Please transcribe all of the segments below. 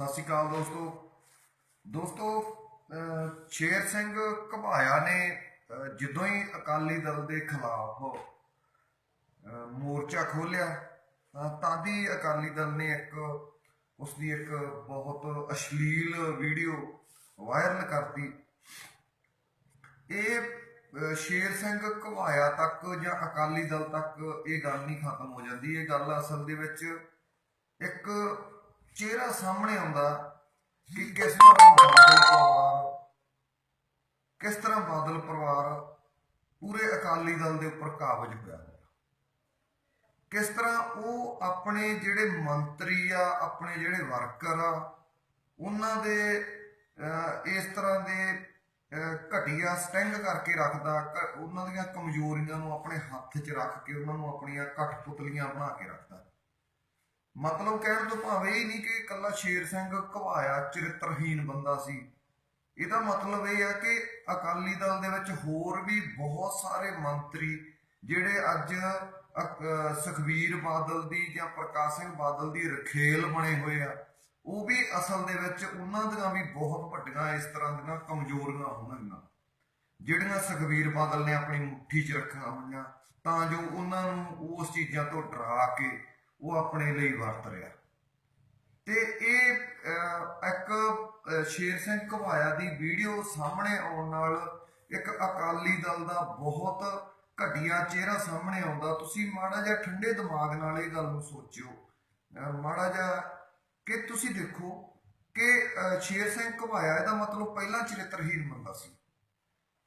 ਸਤਿ ਸ਼੍ਰੀ ਅਕਾਲ ਦੋਸਤੋ। ਦੋਸਤੋ, ਅਹ, ਸ਼ੇਰ ਸਿੰਘ ਘਬਾਇਆ ਨੇ ਜਦੋਂ ਹੀ ਅਕਾਲੀ ਦਲ ਦੇ ਖਿਲਾਫ ਮੋਰਚਾ ਖੋਲਿਆ ਤਾਂ ਹੀ ਅਕਾਲੀ ਦਲ ਨੇ ਇੱਕ, ਉਸ ਦੀ ਇੱਕ ਬਹੁਤ ਅਸ਼ਲੀਲ ਵੀਡੀਓ ਵਾਇਰਲ ਕਰਤੀ। ਇਹ ਸ਼ੇਰ ਸਿੰਘ ਘਵਾਇਆ ਤੱਕ ਜਾਂ ਅਕਾਲੀ ਦਲ ਤੱਕ ਇਹ ਗੱਲ ਨਹੀਂ ਖਤਮ ਹੋ ਜਾਂਦੀ। ਇਹ ਗੱਲ ਅਸਲ ਦੇ ਵਿੱਚ ਇੱਕ ਚਿਹਰਾ ਸਾਹਮਣੇ ਆਉਂਦਾ ਕਿ ਕਿਸ ਤਰ੍ਹਾਂ ਬਾਦਲ ਪਰਿਵਾਰ ਕਿਸ ਤਰ੍ਹਾਂ ਬਾਦਲ ਪਰਿਵਾਰ ਪੂਰੇ ਅਕਾਲੀ ਦਲ ਦੇ ਉੱਪਰ ਕਾਬਜ ਹੋਇਆ। ਹੈ ਕਿਸ ਤਰ੍ਹਾਂ ਉਹ ਆਪਣੇ ਜਿਹੜੇ ਮੰਤਰੀ ਆ ਆਪਣੇ ਜਿਹੜੇ ਵਰਕਰ ਆ ਉਹਨਾਂ ਦੇ ਅਹ, ਇਸ ਤਰ੍ਹਾਂ ਦੇ ਘਟੀਆ ਸਟੈਂਗ ਕਰਕੇ ਰੱਖਦਾ ਉਹਨਾਂ ਦੀਆਂ ਕਮਜ਼ੋਰੀਆਂ ਨੂੰ ਆਪਣੇ ਹੱਥ 'ਚ ਰੱਖ ਕੇ ਉਹਨਾਂ ਨੂੰ ਆਪਣੀਆਂ ਕਠਪੁਤਲੀਆਂ ਬਣਾ ਕੇ ਰੱਖਦਾ। ਮਤਲਬ ਕਹਿਣ ਤੋਂ ਭਾਵੇਂ ਇਹ ਨਹੀਂ ਕਿ ਇਕੱਲਾ ਸ਼ੇਰ ਸਿੰਘ ਘਵਾਇਆ ਚਰਿੱਤਰਹੀਨ ਬੰਦਾ ਸੀ। ਇਹਦਾ ਮਤਲਬ ਇਹ ਹੈ ਕਿ ਅਕਾਲੀ ਦਲ ਦੇ ਵਿੱਚ ਹੋਰ ਵੀ ਬਹੁਤ ਸਾਰੇ ਮੰਤਰੀ ਜਿਹੜੇ ਅੱਜ, ਅਕ- ਸੁਖਬੀਰ ਬਾਦਲ ਦੀ ਜਾਂ ਪ੍ਰਕਾਸ਼ ਸਿੰਘ ਬਾਦਲ ਦੀ ਰਖੇਲ ਬਣੇ ਹੋਏ ਆ, ਉਹ ਵੀ ਅਸਲ ਦੇ ਵਿੱਚ ਉਹਨਾਂ ਦੀਆਂ ਵੀ ਬਹੁਤ ਵੱਡੀਆਂ ਇਸ ਤਰ੍ਹਾਂ ਦੀਆਂ ਕਮਜ਼ੋਰੀਆਂ ਹੋਣਗੀਆਂ। ਜਿਹੜੀਆਂ ਸੁਖਬੀਰ ਬਾਦਲ ਨੇ ਆਪਣੀ ਮੁੱਠੀ 'ਚ ਰੱਖੀਆਂ ਹੋਈਆਂ, ਤਾਂ ਜੋ ਉਹਨਾਂ ਨੂੰ ਉਸ ਚੀਜ਼ਾਂ ਤੋਂ ਡਰਾ ਕੇ ਉਹ ਆਪਣੇ ਲਈ ਵਰਤ ਰਿਹਾ। ਤੇ ਇਹ ਇੱਕ ਸ਼ੇਰ ਸਿੰਘ ਘਵਾਇਆ ਦੀ ਵੀਡੀਓ ਸਾਹਮਣੇ ਆਉਣ ਨਾਲ ਇੱਕ ਅਕਾਲੀ ਦਲ ਦਾ ਬਹੁਤ ਘਟੀਆ ਚਿਹਰਾ ਸਾਹਮਣੇ ਆਉਂਦਾ। ਤੁਸੀਂ ਮਾੜਾ ਜਿਹਾ ਠੰਡੇ ਦਿਮਾਗ ਨਾਲ ਇਹ ਗੱਲ ਨੂੰ ਸੋਚਿਓ। ਮਾੜਾ ਜਿਹਾ ਕਿ ਤੁਸੀਂ ਦੇਖੋ ਕਿ ਸ਼ੇਰ ਸਿੰਘ ਘਵਾਇਆ ਇਹਦਾ ਮਤਲਬ ਪਹਿਲਾਂ ਚਰਿੱਤਰਹੀਨ ਬੰਦਾ ਸੀ।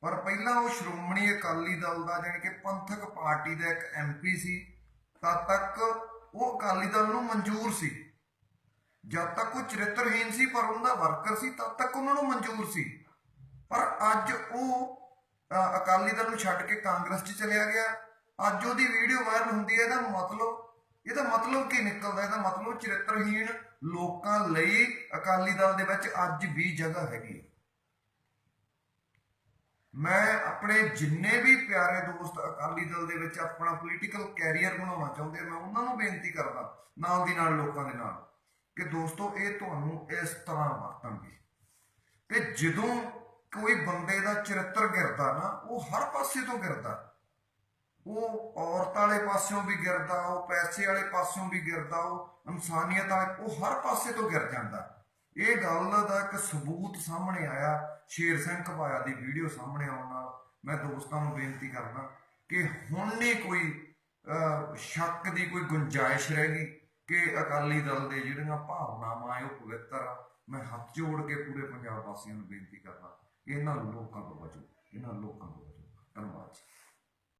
ਪਰ ਪਹਿਲਾਂ ਉਹ ਸ਼੍ਰੋਮਣੀ ਅਕਾਲੀ ਦਲ ਦਾ, ਜਾਣੀ ਕਿ ਪੰਥਕ ਪਾਰਟੀ ਦਾ ਇੱਕ ਐਮਪੀ ਸੀ। ਤਦ ਤੱਕ ਉਹ ਅਕਾਲੀ ਦਲ ਨੂੰ ਮਨਜ਼ੂਰ ਸੀ। ਜਦ ਤੱਕ ਉਹ ਚਰਿੱਤਰਹੀਨ ਸੀ ਪਰ ਉਹਦਾ ਵਰਕਰ ਸੀ, ਤਦ ਤੱਕ ਉਹਨਾਂ ਨੂੰ ਮਨਜ਼ੂਰ ਸੀ। ਪਰ ਅੱਜ ਉਹ ਅਕਾਲੀ ਦਲ ਨੂੰ ਛੱਡ ਕੇ ਕਾਂਗਰਸ 'ਚ ਚਲਿਆ ਗਿਆ। ਅੱਜ ਉਹਦੀ ਵੀਡੀਓ ਵਾਇਰਲ ਹੁੰਦੀ ਹੈ, ਇਹਦਾ ਮਤਲਬ ਇਹਦਾ ਮਤਲਬ ਕੀ ਨਿਕਲਦਾ? ਇਹਦਾ ਮਤਲਬ ਚਰਿੱਤਰਹੀਨ ਲੋਕਾਂ ਲਈ ਅਕਾਲੀ ਦਲ ਦੇ ਵਿੱਚ ਅੱਜ ਵੀ ਜਗ੍ਹਾ ਹੈਗੀ ਹੈ। ਮੈਂ ਆਪਣੇ ਜਿੰਨੇ ਵੀ ਪਿਆਰੇ ਦੋਸਤ ਅਕਾਲੀ ਦਲ ਦੇ ਵਿੱਚ ਆਪਣਾ ਪੋਲੀਟੀਕਲ ਕੈਰੀਅਰ ਬਣਾਉਣਾ ਚਾਹੁੰਦੇ ਮੈਂ ਉਹਨਾਂ ਨੂੰ ਬੇਨਤੀ ਕਰਦਾ, ਨਾਲ ਦੀ ਨਾਲ ਲੋਕਾਂ ਦੇ ਨਾਲ, ਕਿ ਦੋਸਤੋ, ਇਹ ਤੁਹਾਨੂੰ ਇਸ ਤਰ੍ਹਾਂ ਵਰਤਣਗੇ। ਕਿ ਜਦੋਂ ਕੋਈ ਬੰਦੇ ਦਾ ਚਰਿੱਤਰ ਗਿਰਦਾ ਨਾ, ਉਹ ਹਰ ਪਾਸੇ ਤੋਂ ਗਿਰਦਾ। ਉਹ ਔਰਤ ਵਾਲੇ ਪਾਸਿਓਂ ਵੀ ਗਿਰਦਾ, ਉਹ ਪੈਸੇ ਵਾਲੇ ਪਾਸਿਓਂ ਵੀ ਗਿਰਦਾ, ਉਹ ਇਨਸਾਨੀਅਤ ਵਾਲੇ, ਉਹ ਹਰ ਪਾਸੇ ਤੋਂ ਗਿਰ ਜਾਂਦਾ। ਇਹ ਗੱਲ ਦਾ ਇੱਕ ਸਬੂਤ ਸਾਹਮਣੇ ਆਇਆ ਸ਼ੇਰ ਸਿੰਘ ਘਬਾਇਆ ਦੀ ਵੀਡੀਓ ਸਾਹਮਣੇ ਆਉਣ ਨਾਲ। ਮੈਂ ਦੋਸਤਾਂ ਨੂੰ ਬੇਨਤੀ ਕਰਦਾ ਕਿ ਹੁਣ ਨਹੀਂ ਕੋਈ ਅਹ, ਸ਼ੱਕ ਦੀ ਕੋਈ ਗੁੰਜਾਇਸ਼ ਰਹਿ ਗਈ ਕਿ ਅਕਾਲੀ ਦਲ ਦੇ ਜਿਹੜੀਆਂ ਭਾਵਨਾਵਾਂ ਹੈ ਉਹ ਪਵਿੱਤਰ ਆ ਮੈਂ ਹੱਥ ਜੋੜ ਕੇ ਪੂਰੇ ਪੰਜਾਬ ਵਾਸੀਆਂ ਨੂੰ ਬੇਨਤੀ ਕਰਦਾ ਇਹਨਾਂ ਲੋਕਾਂ ਤੋਂ ਬਚੋ ਇਹਨਾਂ